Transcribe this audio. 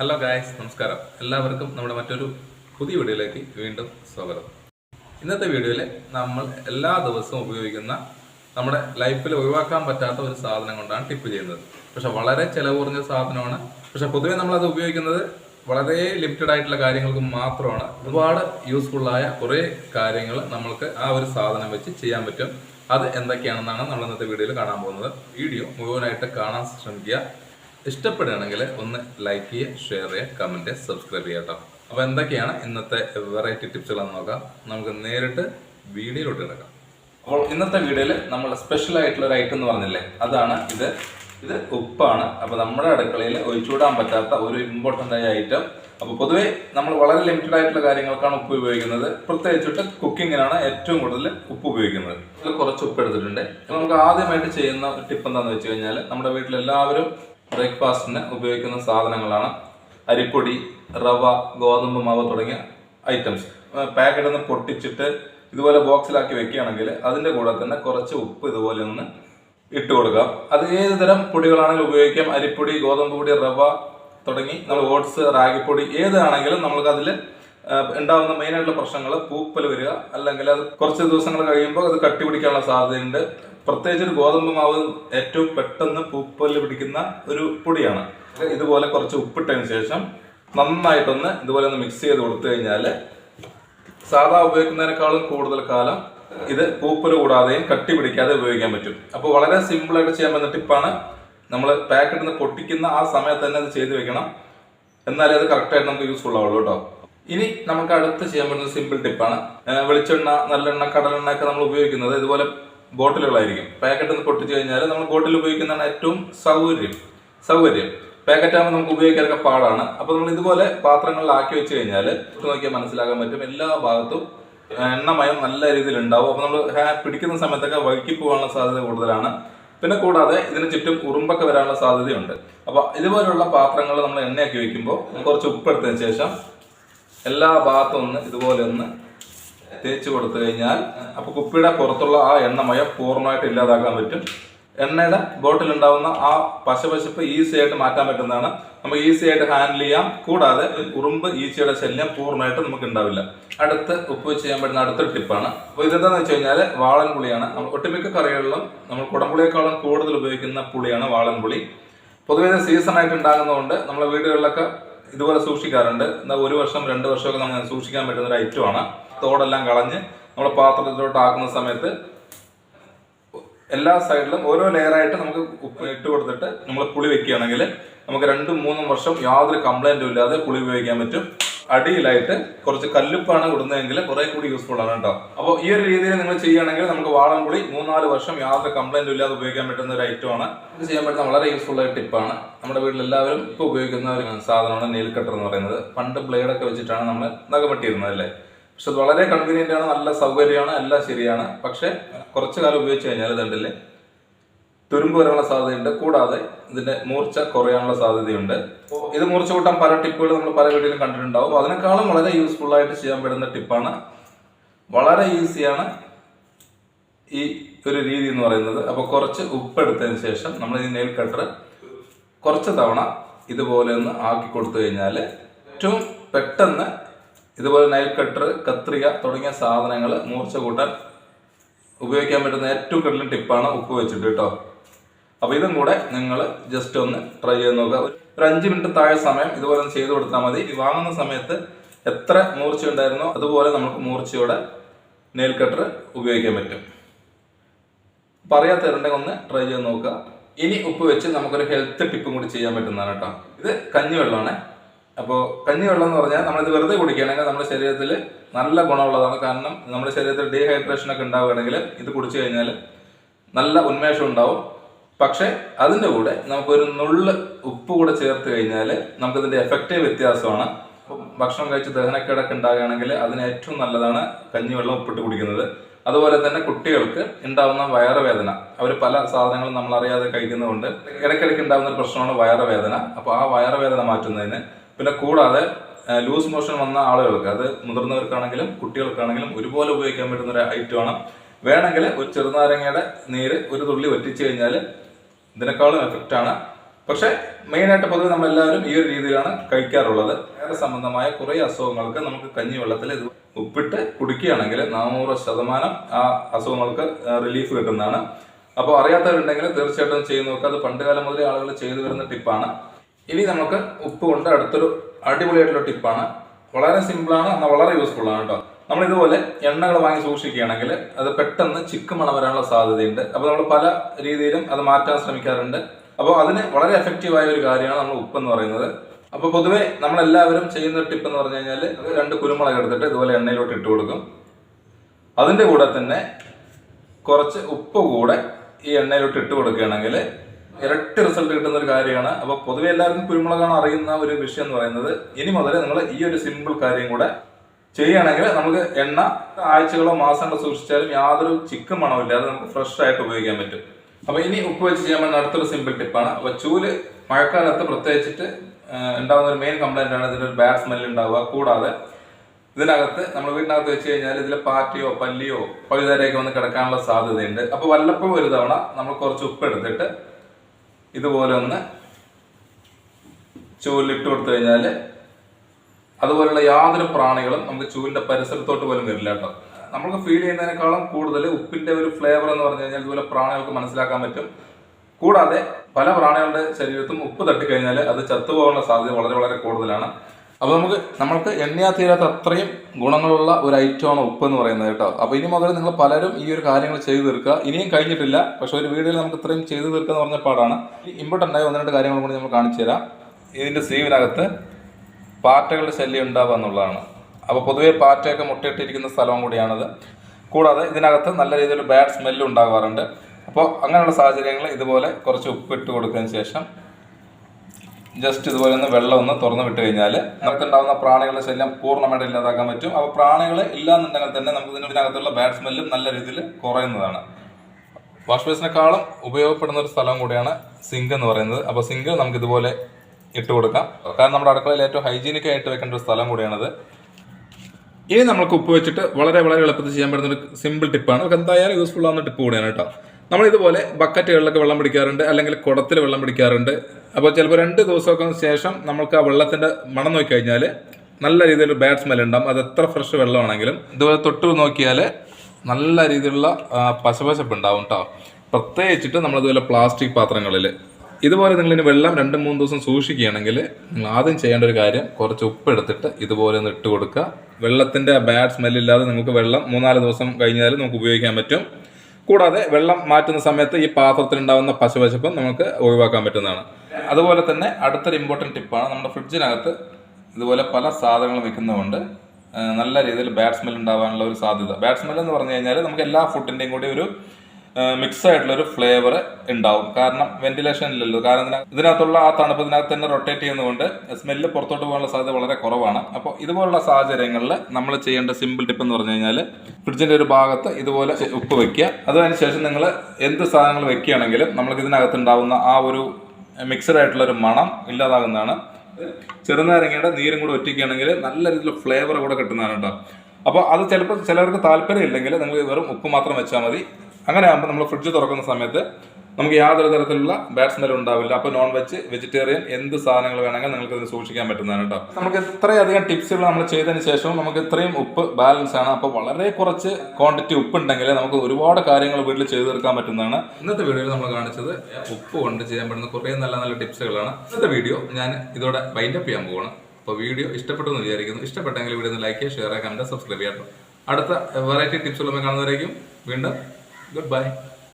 Hello guys നമസ്കാരം. എല്ലാവർക്കും നമ്മുടെ മറ്റൊരു പുതിയ വീഡിയോയിലേക്ക് വീണ്ടും സ്വാഗതം. ഇന്നത്തെ വീഡിയോയിൽ നമ്മൾ എല്ലാ ദിവസവും ഉപയോഗിക്കുന്ന നമ്മുടെ ലൈഫിൽ ഒഴിവാക്കാൻ പറ്റാത്ത ഒരു സാധനം കൊണ്ടാണ് ടിപ്പ് ചെയ്യുന്നത്. പക്ഷെ വളരെ ചിലവ് കുറഞ്ഞ സാധനമാണ്. പക്ഷെ പൊതുവെ നമ്മളത് ഉപയോഗിക്കുന്നത് വളരെ ലിമിറ്റഡ് ആയിട്ടുള്ള കാര്യങ്ങൾക്ക് മാത്രമാണ്. ഒരുപാട് യൂസ്ഫുള്ളായ കുറേ കാര്യങ്ങൾ നമ്മൾക്ക് ആ ഒരു സാധനം വെച്ച് ചെയ്യാൻ പറ്റും. അത് എന്തൊക്കെയാണെന്നാണ് നമ്മൾ ഇന്നത്തെ വീഡിയോയിൽ കാണാൻ പോകുന്നത്. വീഡിയോ മുഴുവനായിട്ട് കാണാൻ ശ്രമിക്കുക. ഇഷ്ടപ്പെടുകയാണെങ്കിൽ ഒന്ന് ലൈക്ക് ചെയ്യുക ഷെയർ ചെയ്യുക കമന്റ് സബ്സ്ക്രൈബ് ചെയ്യുക കേട്ടോ. അപ്പോൾ എന്തൊക്കെയാണ് ഇന്നത്തെ വെറൈറ്റി ടിപ്സുകളെന്ന് നോക്കാം. നമുക്ക് നേരിട്ട് വീഡിയോയിലോട്ട് കിടക്കാം. അപ്പോൾ ഇന്നത്തെ വീഡിയോയിൽ നമ്മൾ സ്പെഷ്യൽ ആയിട്ടുള്ള ഒരു ഐറ്റം എന്ന് പറഞ്ഞില്ലേ? അതാണ് ഇത്. ഇത് ഉപ്പാണ്. അപ്പോൾ നമ്മുടെ അടുക്കളയിൽ ഒഴിച്ചുവിടാൻ പറ്റാത്ത ഒരു ഇമ്പോർട്ടന്റ് ആയ ഐറ്റം അപ്പോൾ പൊതുവേ നമ്മൾ വളരെ ലിമിറ്റഡ് ആയിട്ടുള്ള കാര്യങ്ങൾക്കാണ് ഉപ്പ് ഉപയോഗിക്കുന്നത്. പ്രത്യേകിച്ചിട്ട് കുക്കിങ്ങിനാണ് ഏറ്റവും കൂടുതൽ ഉപ്പ് ഉപയോഗിക്കുന്നത്. ഇതിൽ കുറച്ച് ഉപ്പ് എടുത്തിട്ടുണ്ട്. നമുക്ക് ആദ്യമായിട്ട് ചെയ്യുന്ന ടിപ്പ് എന്താണെന്ന് വെച്ച് കഴിഞ്ഞാൽ നമ്മുടെ വീട്ടിൽ എല്ലാവരും ബ്രേക്ക്ഫാസ്റ്റിന് ഉപയോഗിക്കുന്ന സാധനങ്ങളാണ് അരിപ്പൊടി റവ ഗോതമ്പ് മാവ് തുടങ്ങിയ ഐറ്റംസ് പാക്കറ്റ് ഒന്ന് പൊട്ടിച്ചിട്ട് ഇതുപോലെ ബോക്സിലാക്കി വെക്കുകയാണെങ്കിൽ അതിന്റെ കൂടെ തന്നെ കുറച്ച് ഉപ്പ് ഇതുപോലെ ഒന്ന് ഇട്ട് കൊടുക്കാം അത് ഏത് തരം പൊടികളാണെങ്കിലും ഉപയോഗിക്കാം. അരിപ്പൊടി ഗോതമ്പ് പൊടി റവ തുടങ്ങി നമ്മൾ ഓട്സ് റാഗിപ്പൊടി ഏതാണെങ്കിലും നമ്മൾക്ക് അതിൽ ഉണ്ടാകുന്ന മെയിനായിട്ടുള്ള പ്രശ്നങ്ങൾ പൂപ്പൽ വരിക. അല്ലെങ്കിൽ അത് കുറച്ച് ദിവസങ്ങൾ കഴിയുമ്പോൾ അത് കട്ടി പിടിക്കാനുള്ള സാധ്യതയുണ്ട്. പ്രത്യേകിച്ച് ഒരു ഗോതമ്പ് മാവ് ഏറ്റവും പെട്ടെന്ന് പൂപ്പൽ പിടിക്കുന്ന ഒരു പൊടിയാണ്. ഇതുപോലെ കുറച്ച് ഉപ്പിട്ടതിന് ശേഷം നന്നായിട്ടൊന്ന് ഇതുപോലെ ഒന്ന് മിക്സ് ചെയ്ത് കൊടുത്തു കഴിഞ്ഞാൽ സാധാ ഉപയോഗിക്കുന്നതിനേക്കാളും കൂടുതൽ കാലം ഇത് പൂപ്പൽ കൂടാതെയും കട്ടി പിടിക്കാതെ ഉപയോഗിക്കാൻ പറ്റും. അപ്പോൾ വളരെ സിമ്പിൾ ആയിട്ട് ചെയ്യാൻ പറ്റുന്ന ടിപ്പാണ് നമ്മൾ പാക്കറ്റിൽ നിന്ന് പൊട്ടിക്കുന്ന ആ സമയത്ത് തന്നെ അത് ചെയ്ത് വെക്കണം. എന്നാലേ അത് കറക്റ്റായിട്ട് നമുക്ക് യൂസ്ഫുൾ ആവുള്ളൂ കേട്ടോ. ഇനി നമുക്ക് അടുത്ത് ചെയ്യാൻ പറ്റുന്ന സിമ്പിൾ ടിപ്പാണ് വെളിച്ചെണ്ണ നല്ലെണ്ണ കടലെണ്ണ ഒക്കെ നമ്മൾ ഉപയോഗിക്കുന്നത്. ഇതുപോലെ ബോട്ടിലുകളായിരിക്കും. പാക്കറ്റ് ഒന്ന് പൊട്ടിച്ചു കഴിഞ്ഞാൽ നമ്മൾ ബോട്ടിൽ ഉപയോഗിക്കുന്നതാണ് ഏറ്റവും സൗകര്യം. സൗകര്യം. പാക്കറ്റ് ആകുമ്പോൾ നമുക്ക് ഉപയോഗിക്കാനൊക്കെ പാടാണ്. അപ്പോൾ നമ്മൾ ഇതുപോലെ പാത്രങ്ങളിലാക്കി വെച്ച് കഴിഞ്ഞാൽ നോക്കിയാൽ മനസ്സിലാക്കാൻ പറ്റും എല്ലാ ഭാഗത്തും എണ്ണമയം നല്ല രീതിയിൽ ഉണ്ടാവും അപ്പോൾ നമ്മൾ പിടിക്കുന്ന സമയത്തൊക്കെ വഴുക്കി പോകാനുള്ള സാധ്യത കൂടുതലാണ്. പിന്നെ കൂടാതെ ഇതിന് ചുറ്റും ഉറുമ്പൊക്കെ വരാനുള്ള സാധ്യതയുണ്ട്. അപ്പോൾ ഇതുപോലുള്ള പാത്രങ്ങൾ നമ്മൾ എണ്ണയാക്കി വയ്ക്കുമ്പോൾ കുറച്ച് ഉപ്പെടുത്തതിന് ശേഷം എല്ലാ ഭാഗത്തും ഒന്ന് ഇതുപോലെ ഒന്ന് തേച്ച് കൊടുത്തു കഴിഞ്ഞാൽ അപ്പോൾ കുപ്പിയുടെ പുറത്തുള്ള ആ എണ്ണമയം പൂർണമായിട്ട് ഇല്ലാതാക്കാൻ പറ്റും. എണ്ണയുടെ ബോട്ടിൽ ഉണ്ടാവുന്ന ആ പശപശപ്പ് ഈസി ആയിട്ട് മാറ്റാൻ പറ്റുന്നതാണ്. നമുക്ക് ഈസി ആയിട്ട് ഹാൻഡിൽ ചെയ്യാം. കൂടാതെ ഉറുമ്പ് ഈച്ചയുടെ ശല്യം പൂർണമായിട്ട് നമുക്ക് ഉണ്ടാവില്ല. അടുത്ത് ഉപ്പ് ചെയ്യാൻ പറ്റുന്ന അടുത്തൊരു ടിപ്പാണ്. അപ്പോൾ ഇതെന്താണെന്ന് വെച്ച് കഴിഞ്ഞാൽ നമ്മൾ ഒട്ടുമിക്ക കറികളിലും നമ്മൾ കുടംപുളിയേക്കാളും കൂടുതൽ ഉപയോഗിക്കുന്ന പുളിയാണ് വാളൻ പുളി. പൊതുവേ സീസൺ ആയിട്ട് ഉണ്ടാകുന്നതുകൊണ്ട് നമ്മളെ വീടുകളിലൊക്കെ ഇതുപോലെ സൂക്ഷിക്കാറുണ്ട്. എന്നാൽ ഒരു വർഷം രണ്ട് വർഷമൊക്കെ നമ്മൾ സൂക്ഷിക്കാൻ പറ്റുന്ന ഒരു ഐറ്റമാണ് തോടെല്ലാം കളഞ്ഞ് നമ്മൾ പാത്രത്തിലോട്ട് ആക്കുന്ന സമയത്ത് എല്ലാ സൈഡിലും ഓരോ ലെയറായിട്ട് നമുക്ക് ഇട്ട് കൊടുത്തിട്ട് നമ്മൾ പുളി വെക്കുകയാണെങ്കിൽ നമുക്ക് രണ്ടും മൂന്നും വർഷം യാതൊരു കംപ്ലൈന്റും ഇല്ലാതെ പുളി ഉപയോഗിക്കാൻ പറ്റും. അടിയിലായിട്ട് കുറച്ച് കല്ലുപ്പാണ് ഇടുന്നതെങ്കിൽ കുറെ കൂടി യൂസ്ഫുൾ ആണ് കേട്ടോ അപ്പോൾ ഈ ഒരു രീതിയിൽ നിങ്ങൾ ചെയ്യുകയാണെങ്കിൽ നമുക്ക് വാളം പുളി മൂന്നാൽ വർഷം യാതൊരു കംപ്ലൈന്റും ഇല്ലാതെ ഉപയോഗിക്കാൻ പറ്റുന്ന ഒരു ഐറ്റം ആണ്. ഇത് ചെയ്യാൻ പറ്റുന്ന വളരെ യൂസ്ഫുൾ ആയ ടിപ്പാണ് നമ്മുടെ വീട്ടിൽ എല്ലാവരും ഇപ്പോൾ ഉപയോഗിക്കുന്ന ഒരു സാധനമാണ് നെയിൽ കട്ടർ എന്ന് പറയുന്നത്. പണ്ട് ബ്ലേഡൊക്കെ വെച്ചിട്ടാണ് നമ്മൾ നഖമെട്ടിയിരുന്നത് അല്ലേ? പക്ഷെ അത് വളരെ കൺവീനിയന്റ് ആണ് നല്ല സൗകര്യമാണ് എല്ലാം ശരിയാണ്. പക്ഷെ കുറച്ചു കാലം ഉപയോഗിച്ച് കഴിഞ്ഞാൽ ഇതുണ്ടല്ലേ തുരുമ്പ് വരാനുള്ള സാധ്യതയുണ്ട്. കൂടാതെ ഇതിന്റെ മൂർച്ച കുറയാനുള്ള സാധ്യതയുണ്ട്. ഇത് മൂർച്ച കൂട്ടാൻ പല ടിപ്പുകൾ നമ്മൾ പല വീട്ടിലും കണ്ടിട്ടുണ്ടാവും. അതിനേക്കാളും വളരെ യൂസ്ഫുൾ ആയിട്ട് ചെയ്യാൻ പറ്റുന്ന ടിപ്പാണ്. വളരെ ഈസിയാണ് ഈ ഒരു രീതി എന്ന് പറയുന്നത്. അപ്പോൾ കുറച്ച് ഉപ്പ് എടുത്തതിന് ശേഷം നമ്മൾ ഈ നെയിൽ കട്ടർ കുറച്ച് തവണ ഇതുപോലെ ഒന്ന് ആക്കി കൊടുത്തു കഴിഞ്ഞാൽ ഏറ്റവും പെട്ടെന്ന് ഇതുപോലെ നൈൽ കട്ടർ കത്രിക തുടങ്ങിയ സാധനങ്ങൾ മൂർച്ച കൂട്ടാൻ ഉപയോഗിക്കാൻ പറ്റുന്ന ഏറ്റവും കിടലും ടിപ്പാണ് ഉപ്പ് വെച്ചിട്ട് കേട്ടോ. അപ്പോൾ ഇതും കൂടെ നിങ്ങൾ ജസ്റ്റ് ഒന്ന് ട്രൈ ചെയ്ത് നോക്കുക. ഒരു അഞ്ച് മിനിറ്റ് താഴെ സമയം ഇതുപോലെ ഒന്ന് ചെയ്ത് കൊടുത്താൽ മതി. ഈ വാങ്ങുന്ന സമയത്ത് എത്ര മൂർച്ച ഉണ്ടായിരുന്നോ അതുപോലെ നമുക്ക് മൂർച്ചയോടെ നെയിൽ കട്ടർ ഉപയോഗിക്കാൻ പറ്റും. പറയാത്തവരുണ്ടെങ്കിൽ ഒന്ന് ട്രൈ ചെയ്ത് നോക്കുക. ഇനി ഉപ്പ് വെച്ച് നമുക്കൊരു ഹെൽത്ത് ടിപ്പും കൂടി ചെയ്യാൻ പറ്റുന്നതാണ് കേട്ടോ. ഇത് കഞ്ഞിവെള്ളമാണ്. അപ്പോൾ കഞ്ഞിവെള്ളം എന്ന് പറഞ്ഞാൽ നമ്മളിത് വെറുതെ കുടിക്കുകയാണെങ്കിൽ നമ്മുടെ ശരീരത്തിൽ നല്ല ഗുണമുള്ളതാണ്. കാരണം നമ്മുടെ ശരീരത്തിൽ ഡീഹൈഡ്രേഷൻ ഒക്കെ ഉണ്ടാവുകയാണെങ്കിൽ ഇത് കുടിച്ചു കഴിഞ്ഞാൽ നല്ല ഉന്മേഷം ഉണ്ടാവും. പക്ഷേ അതിന്റെ കൂടെ നമുക്കൊരു നുള്ള് ഉപ്പ് കൂടെ ചേർത്ത് കഴിഞ്ഞാൽ നമുക്കിതിന്റെ എഫക്റ്റീവ് വ്യത്യാസമാണ്. ഭക്ഷണം കഴിച്ച് ദഹനക്കേടൊക്കെ ഉണ്ടാകുകയാണെങ്കിൽ അതിന് ഏറ്റവും നല്ലതാണ് കഞ്ഞിവെള്ളം ഉപ്പിട്ട് കുടിക്കുന്നത്. അതുപോലെ തന്നെ കുട്ടികൾക്ക് ഉണ്ടാകുന്ന വയറുവേദന. അവർ പല സാധനങ്ങളും നമ്മൾ അറിയാതെ കഴിക്കുന്നതുകൊണ്ട് ഇടയ്ക്കിടയ്ക്ക് ഉണ്ടാകുന്ന ഒരു പ്രശ്നമാണ് വയറുവേദന. അപ്പോൾ ആ വയറുവേദന മാറ്റുന്നതിന് പിന്നെ കൂടാതെ ലൂസ് മോഷൻ വന്ന ആളുകൾക്ക് അത് മുതിർന്നവർക്കാണെങ്കിലും കുട്ടികൾക്കാണെങ്കിലും ഒരുപോലെ ഉപയോഗിക്കാൻ പറ്റുന്ന ഒരു ഐറ്റം ആണ്. വേണമെങ്കിൽ ഒരു ചെറുനാരങ്ങയുടെ നീര് ഒരു തുള്ളി വറ്റിച്ചു കഴിഞ്ഞാൽ ഇതിനേക്കാളും എഫക്റ്റ് ആണ്. പക്ഷെ മെയിനായിട്ട് പൊതുവെ നമ്മളെല്ലാവരും ഈ ഒരു രീതിയിലാണ് കഴിക്കാറുള്ളത്. വേറെ സംബന്ധമായ കുറേ അസുഖങ്ങൾക്ക് നമുക്ക് കഞ്ഞിവെള്ളത്തിൽ ഇത് ഉപ്പിട്ട് കുടിക്കുകയാണെങ്കിൽ നാനൂറ് ശതമാനം ആ അസുഖങ്ങൾക്ക് റിലീഫ് കിട്ടുന്നതാണ്. അപ്പോൾ അറിയാത്തവരുണ്ടെങ്കിൽ തീർച്ചയായിട്ടും ചെയ്ത് നോക്കുക അത് പണ്ടുകാലം മുതലേ ആളുകൾ ചെയ്തു വരുന്ന ടിപ്പാണ് ഇനി നമുക്ക് ഉപ്പ് കൊണ്ട് അടുത്തൊരു അടിപൊളിയായിട്ടുള്ള ടിപ്പാണ്. വളരെ സിമ്പിളാണ് എന്നാൽ വളരെ യൂസ്ഫുൾ ആണ് കേട്ടോ. നമ്മൾ ഇതുപോലെ എണ്ണകൾ വാങ്ങി സൂക്ഷിക്കുകയാണെങ്കിൽ അത് പെട്ടെന്ന് ചിക്ക് മണം വരാനുള്ള സാധ്യതയുണ്ട്. അപ്പോൾ നമ്മൾ പല രീതിയിലും അത് മാറ്റാൻ ശ്രമിക്കാറുണ്ട്. അപ്പോൾ അതിന് വളരെ എഫക്റ്റീവായ ഒരു കാര്യമാണ് നമ്മൾ ഉപ്പ് എന്ന് പറയുന്നത്. അപ്പോൾ പൊതുവേ നമ്മളെല്ലാവരും ചെയ്യുന്ന ടിപ്പ് എന്ന് പറഞ്ഞു കഴിഞ്ഞാൽ രണ്ട് കുരുമുളക് എടുത്തിട്ട് ഇതുപോലെ എണ്ണയിലോട്ട് ഇട്ട് കൊടുക്കും. അതിന്റെ കൂടെ തന്നെ കുറച്ച് ഉപ്പ് കൂടെ ഈ എണ്ണയിലോട്ട് ഇട്ട് കൊടുക്കുകയാണെങ്കിൽ ഇരട്ടി റിസൾട്ട് കിട്ടുന്ന ഒരു കാര്യമാണ്. അപ്പോൾ പൊതുവെ എല്ലാവർക്കും കുരുമുളകാണ് അറിയുന്ന ഒരു വിഷയം എന്ന് പറയുന്നത്. ഇനി മുതൽ നിങ്ങൾ ഈ ഒരു സിമ്പിൾ കാര്യം കൂടെ ചെയ്യുകയാണെങ്കിൽ നമുക്ക് എണ്ണ ആഴ്ചകളോ മാസങ്ങളോ സൂക്ഷിച്ചാലും യാതൊരു ചിക്കും മണമില്ലാതെ നമുക്ക് ഫ്രഷ് ആയിട്ട് ഉപയോഗിക്കാൻ പറ്റും. അപ്പോൾ ഇനി ഉപ്പ് വെച്ച് ചെയ്യാൻ പറ്റുന്ന അടുത്തൊരു സിമ്പിൾ ടിപ്പാണ് അപ്പോൾ ചൂൽ മഴക്കാലത്ത് പ്രത്യേകിച്ചിട്ട് ഉണ്ടാകുന്ന ഒരു മെയിൻ കംപ്ലൈന്റ് ആണ് ഇതിന്റെ ഒരു ബാഡ് സ്മെൽ ഉണ്ടാവുക. കൂടാതെ ഇതിനകത്ത് നമ്മൾ വീടിനകത്ത് വെച്ച് കഴിഞ്ഞാൽ ഇതിൽ പാറ്റയോ പല്ലിയോ പഴുതാരയൊക്കെ വന്ന് കിടക്കാനുള്ള സാധ്യതയുണ്ട്. അപ്പോൾ വല്ലപ്പോഴും ഒരു തവണ നമ്മൾ കുറച്ച് ഉപ്പ് എടുത്തിട്ട് ഇതുപോലെ ഒന്ന് ചൂലിട്ട് കൊടുത്തു കഴിഞ്ഞാൽ അതുപോലുള്ള യാതൊരു പ്രാണികളും നമുക്ക് ചൂലിന്റെ പരിസരത്തോട്ട് പോലും വരില്ല കേട്ടോ. നമുക്ക് ഫീൽ ചെയ്യുന്നതിനേക്കാളും കൂടുതൽ ഉപ്പിന്റെ ഒരു ഫ്ലേവർ എന്ന് പറഞ്ഞു കഴിഞ്ഞാൽ ഇതുപോലെ പ്രാണികൾക്ക് മനസ്സിലാക്കാൻ പറ്റും. കൂടാതെ പല പ്രാണികളുടെ ശരീരത്തും ഉപ്പ് തട്ടിക്കഴിഞ്ഞാൽ അത് ചത്തുപോകാനുള്ള സാധ്യത വളരെ വളരെ കൂടുതലാണ്. അപ്പോൾ നമുക്ക് നമ്മൾക്ക് എണ്ണയാ തീരാത്ത അത്രയും ഗുണങ്ങളുള്ള ഒരു ഐറ്റമാണ് ഉപ്പ് എന്ന് പറയുന്നത് കേട്ടോ. അപ്പോൾ ഇനി മുതൽ നിങ്ങൾ പലരും ഈ ഒരു കാര്യങ്ങൾ ചെയ്തു തീർക്കുക. ഇനിയും കഴിഞ്ഞിട്ടില്ല. പക്ഷെ ഒരു വീഡിയോയിൽ നമുക്ക് ഇത്രയും ചെയ്തു തീർക്കുക എന്ന് പറഞ്ഞ പാടാണ്. ഇമ്പോർട്ടന്റ് ആയ ഒന്ന് രണ്ട് കാര്യങ്ങൾ കൂടി നമ്മൾ കാണിച്ചു തരാം. ഇതിന്റെ സീവിനകത്ത് പാറ്റകളുടെ ശല്യം ഉണ്ടാവുക എന്നുള്ളതാണ്. അപ്പോൾ പൊതുവേ പാറ്റയൊക്കെ മുട്ടയിട്ടിരിക്കുന്ന സ്ഥലവും കൂടിയാണത്. കൂടാതെ ഇതിനകത്ത് നല്ല രീതിയിൽ ബാഡ് സ്മെല്ലും ഉണ്ടാകാറുണ്ട്. അപ്പോൾ അങ്ങനെയുള്ള സാഹചര്യങ്ങൾ ഇതുപോലെ കുറച്ച് ഉപ്പിട്ട് കൊടുത്തതിന് ശേഷം ജസ്റ്റ് ഇതുപോലെ ഒന്ന് വെള്ളം ഒന്ന് തുറന്നു വിട്ട് കഴിഞ്ഞാൽ നമുക്കുണ്ടാകുന്ന പ്രാണികളുടെ ശല്യം പൂർണമായിട്ട് ഇല്ലാതാക്കാൻ പറ്റും. അപ്പോൾ പ്രാണികൾ ഇല്ലാന്നുണ്ടെങ്കിൽ തന്നെ നമുക്ക് ഇതിനകത്തുള്ള ബാഡ് സ്മെല്ലും നല്ല രീതിയിൽ കുറയുന്നതാണ്. വാഷ് ബേസിനേക്കാളും ഉപയോഗപ്പെടുന്ന ഒരു സ്ഥലം കൂടിയാണ് സിങ്ക് എന്ന് പറയുന്നത്. അപ്പോൾ സിങ്ക് നമുക്ക് ഇതുപോലെ ഇട്ട് കൊടുക്കാം. കാരണം നമ്മുടെ അടുക്കളയിൽ ഏറ്റവും ഹൈജീനിക് ആയിട്ട് വെക്കേണ്ട ഒരു സ്ഥലം കൂടിയാണത്. ഇനി നമ്മൾക്ക് ഉപ്പ് വെച്ചിട്ട് വളരെ വളരെ എളുപ്പത്തിൽ ചെയ്യാൻ പറ്റുന്ന ഒരു സിമ്പിൾ ടിപ്പാണ് നമുക്ക് എന്തായാലും യൂസ്ഫുൾ ആവുന്ന ടിപ്പ് കൂടിയാണ് കേട്ടോ. നമ്മൾ ഇതുപോലെ ബക്കറ്റുകളിലൊക്കെ വെള്ളം പിടിക്കാറുണ്ട് അല്ലെങ്കിൽ കുടത്തിൽ വെള്ളം പിടിക്കാറുണ്ട്. അപ്പോൾ ചിലപ്പോൾ രണ്ട് ദിവസമൊക്കെ ശേഷം നമുക്ക് ആ വെള്ളത്തിന്റെ മണം നോക്കി കഴിഞ്ഞാൽ നല്ല രീതിയിൽ ബാഡ് സ്മെൽ ഉണ്ടാകും അത് എത്ര ഫ്രഷ് വെള്ളമാണെങ്കിലും. ഇതുപോലെ തൊട്ട് നോക്കിയാൽ നല്ല രീതിയിലുള്ള പശപശപ്പ് ഉണ്ടാവും കേട്ടോ പ്രത്യേകിച്ചിട്ട് നമ്മളിതുപോലെ പ്ലാസ്റ്റിക് പാത്രങ്ങളിൽ. ഇതുപോലെ നിങ്ങൾ ഇനി വെള്ളം രണ്ട് മൂന്ന് ദിവസം സൂക്ഷിക്കുകയാണെങ്കിൽ നിങ്ങൾ ആദ്യം ചെയ്യേണ്ട ഒരു കാര്യം കുറച്ച് ഉപ്പ് എടുത്തിട്ട് ഇതുപോലെ ഒന്ന് ഇട്ട് കൊടുക്കുക. വെള്ളത്തിന്റെ ബാഡ് സ്മെല്ലില്ലാതെ നിങ്ങൾക്ക് വെള്ളം മൂന്നാൽ ദിവസം കഴിഞ്ഞാൽ നമുക്ക് ഉപയോഗിക്കാൻ പറ്റും. കൂടാതെ വെള്ളം മാറ്റുന്ന സമയത്ത് ഈ പാത്രത്തിൽ ഉണ്ടാകുന്ന പശപശപ്പും നമുക്ക് ഒഴിവാക്കാൻ പറ്റുന്നതാണ്. അതുപോലെ തന്നെ അടുത്തൊരു ഇമ്പോർട്ടന്റ് ടിപ്പാണ് നമ്മുടെ ഫ്രിഡ്ജിനകത്ത് ഇതുപോലെ പല സാധനങ്ങളും വെക്കുന്നതുകൊണ്ട് നല്ല രീതിയിൽ ബാഡ് സ്മെൽ ഒരു സാധ്യത. ബാഡ് സ്മെൽ എന്ന് പറഞ്ഞു കഴിഞ്ഞാൽ നമുക്ക് എല്ലാ ഫുഡിന്റെയും കൂടി ഒരു മിക്സ് ആയിട്ടുള്ള ഒരു ഫ്ലേവർ ഉണ്ടാവും. കാരണം വെന്റിലേഷൻ ഇല്ലല്ലോ. കാരണം ഇതിനകത്തുള്ള ആ തണുപ്പ് ഇതിനകത്ത് തന്നെ റൊട്ടേറ്റ് ചെയ്യുന്നതുകൊണ്ട് സ്മെല്ല് പുറത്തോട്ട് പോകാനുള്ള സാധ്യത വളരെ കുറവാണ്. അപ്പോൾ ഇതുപോലുള്ള സാഹചര്യങ്ങളിൽ നമ്മൾ ചെയ്യേണ്ട സിമ്പിൾ ടിപ്പ് എന്ന് പറഞ്ഞു കഴിഞ്ഞാൽ ഫ്രിഡ്ജിന്റെ ഒരു ഭാഗത്ത് ഇതുപോലെ ഉപ്പ് വെക്കുക. അതിനുശേഷം നിങ്ങൾ എന്ത് സാധനങ്ങൾ വെക്കുകയാണെങ്കിലും നമ്മൾക്ക് ഇതിനകത്ത് ഉണ്ടാവുന്ന ആ ഒരു മിക്സഡ് ആയിട്ടുള്ള ഒരു മണം ഇല്ലാതാകുന്നതാണ്. ചെറുനാരങ്ങയുടെ നീരും കൂടെ ഒറ്റിക്കുകയാണെങ്കിൽ നല്ല രീതിയിൽ ഫ്ലേവർ കൂടെ കിട്ടുന്നതാണ് കേട്ടോ. അപ്പോൾ അത് ചിലപ്പോൾ ചിലർക്ക് താല്പര്യം ഇല്ലെങ്കിൽ നിങ്ങൾ വെറും ഉപ്പ് മാത്രം വെച്ചാൽ മതി. അങ്ങനെ ആകുമ്പോൾ നമ്മൾ ഫ്രിഡ്ജ് തുറക്കുന്ന സമയത്ത് നമുക്ക് യാതൊരു തരത്തിലുള്ള ബാഡ് സ്മെൽ ഉണ്ടാവില്ല. അപ്പോൾ നോൺ വെജ് വെജിറ്റേറിയൻ എന്ത് സാധനങ്ങൾ വേണമെങ്കിൽ നിങ്ങൾക്ക് ഇതിന് സൂക്ഷിക്കാൻ പറ്റുന്നതാണ് കേട്ടോ നമുക്ക് ഇത്രയധികം ടിപ്സുകൾ നമ്മൾ ചെയ്തതിന് ശേഷം നമുക്ക് ഇത്രയും ഉപ്പ് ബാലൻസ് ആണ്. അപ്പോൾ വളരെ കുറച്ച് ക്വാണ്ടിറ്റി ഉപ്പ് ഉണ്ടെങ്കിൽ നമുക്ക് ഒരുപാട് കാര്യങ്ങൾ വീട്ടിൽ ചെയ്തു തീർക്കാൻ പറ്റുന്നതാണ്. ഇന്നത്തെ വീഡിയോയിൽ നമ്മൾ കാണിച്ചത് ഉപ്പ് കൊണ്ട് ചെയ്യാൻ പറ്റുന്ന കുറേ നല്ല നല്ല ടിപ്സുകളാണ് ഇന്നത്തെ വീഡിയോ ഞാൻ ഇതോടെ വൈൻഡപ്പ് ചെയ്യാൻ പോകണം അപ്പോൾ വീഡിയോ ഇഷ്ടപ്പെട്ടു എന്ന് വിചാരിക്കുന്നു. ഇഷ്ടപ്പെട്ടെങ്കിൽ വീഡിയോ ഒന്ന് ലൈക്ക് ചെയ്യുക ഷെയർ ചെയ്യുക കമന്റ് സബ്സ്ക്രൈബ് ചെയ്യാം അടുത്ത വെറൈറ്റി ടിപ്സുകളുമായി കാണുന്നവരേക്കും വീണ്ടും Goodbye.